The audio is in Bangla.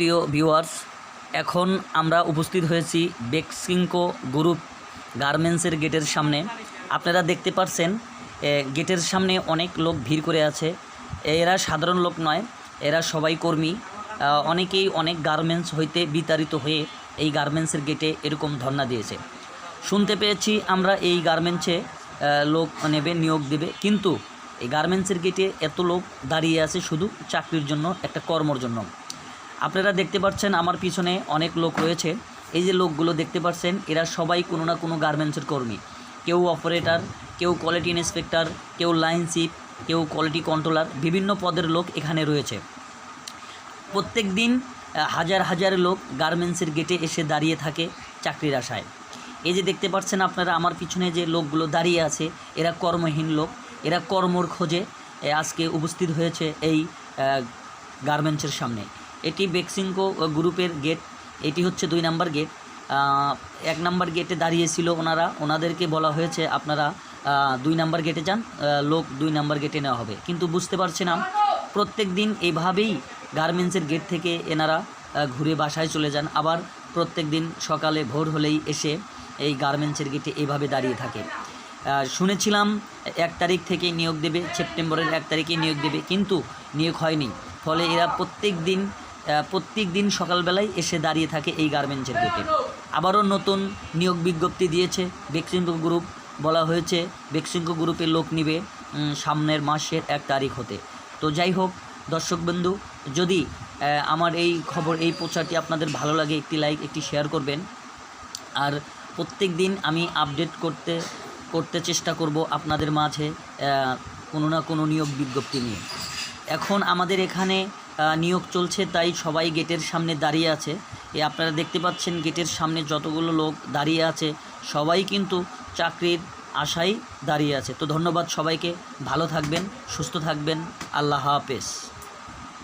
প্রিয় ভিউয়ার্স এখন আমরা উপস্থিত হয়েছি বেক্সিংকো গ্রুপ গার্মেন্টসের গেটের সামনে। আপনারা দেখতে পাচ্ছেন এ, গেটের সামনে অনেক লোক ভিড় করে আছে। এরা সাধারণ লোক নয় এরা সবাই কর্মী। অনেকেই অনেক গার্মেন্টস হইতে বিতাড়িত হয়ে এই গার্মেন্টসের গেটে এরকম ধর্ণা দিয়েছে। শুনতে পেয়েছি আমরা এই গার্মেন্টসে লোক নেবে নিয়োগ দেবে কিন্তু এই গার্মেন্টসের গেটে এত লোক দাঁড়িয়ে আছে শুধু চাকরির জন্য একটা কর্মর জন্য। আপনারা দেখতে পাচ্ছেন আমার পিছনে অনেক লোক রয়েছে। এই যে লোকগুলো দেখতে পাচ্ছেন, এরা সবাই কোনো না কোনো গার্মেন্টসের কর্মী। কেউ অপারেটর, কেউ কোয়ালিটি ইন্সপেক্টর কেউ লাইন চিফ কেউ কোয়ালিটি কন্ট্রোলার বিভিন্ন পদের লোক এখানে রয়েছে। প্রত্যেক দিন হাজার হাজার লোক গার্মেন্টসের গেটে এসে দাঁড়িয়ে থাকে চাকরির আশায়। এই যে দেখতে পাচ্ছেন আপনারা, আমার পিছনে যে লোকগুলো দাঁড়িয়ে আছে, এরা কর্মহীন লোক। এরা কর্মর খোঁজে আজকে উপস্থিত হয়েছে এই গার্মেন্টসের সামনে। এটি বেক্সিংকো গ্রুপের গেট এটি হচ্ছে দুই নাম্বার গেট এক নাম্বার গেটে দাঁড়িয়েছিল ওনারা। ওনাদেরকে বলা হয়েছে, আপনারা দুই নাম্বার গেটে যান লোক দুই নাম্বার গেটে নেওয়া হবে। কিন্তু বুঝতে পারছি না প্রত্যেক দিন এইভাবেই গার্মেন্টসের গেট থেকে এনারা ঘুরে বাসায় চলে যান। আবার প্রত্যেক দিন সকালে ভোর হলেই এসে এই গার্মেন্টসের গেটে এইভাবে দাঁড়িয়ে থাকে। শুনেছিলাম, এক তারিখ থেকে নিয়োগ দেবে, সেপ্টেম্বরের এক তারিখে নিয়োগ দেবে, কিন্তু নিয়োগ হয়নি। ফলে এরা প্রত্যেক দিন প্রত্যেক দিন সকালবেলায় এসে দাঁড়িয়ে থাকে এই গার্মেন্টসের গেটে। আবারও নতুন নিয়োগ বিজ্ঞপ্তি দিয়েছে বেক্সিংকো গ্রুপ বলা হয়েছে বেক্সিংকো গ্রুপের লোক নিবে সামনের মাসের এক তারিখ হতে। তো যাই হোক দর্শকবন্ধু যদি আমার এই খবর, এই প্রচারটি আপনাদের ভালো লাগে, একটি লাইক একটি শেয়ার করবেন। আর প্রত্যেক দিন আমি আপডেট করতে করতে চেষ্টা করব আপনাদের মাঝে কোনো না কোনো নিয়োগ বিজ্ঞপ্তি নিয়ে। এখন আমাদের এখানে নিয়োগ চলছে, তাই সবাই গেটের সামনে দাঁড়িয়ে আছে। এ আপনারা দেখতে পাচ্ছেন গেটের সামনে যতগুলো লোক দাঁড়িয়ে আছে, সবাই কিন্তু চাকরির আশায় দাঁড়িয়ে আছে। তো ধন্যবাদ সবাইকে, ভালো থাকবেন, সুস্থ থাকবেন, আল্লাহ হাফেজ।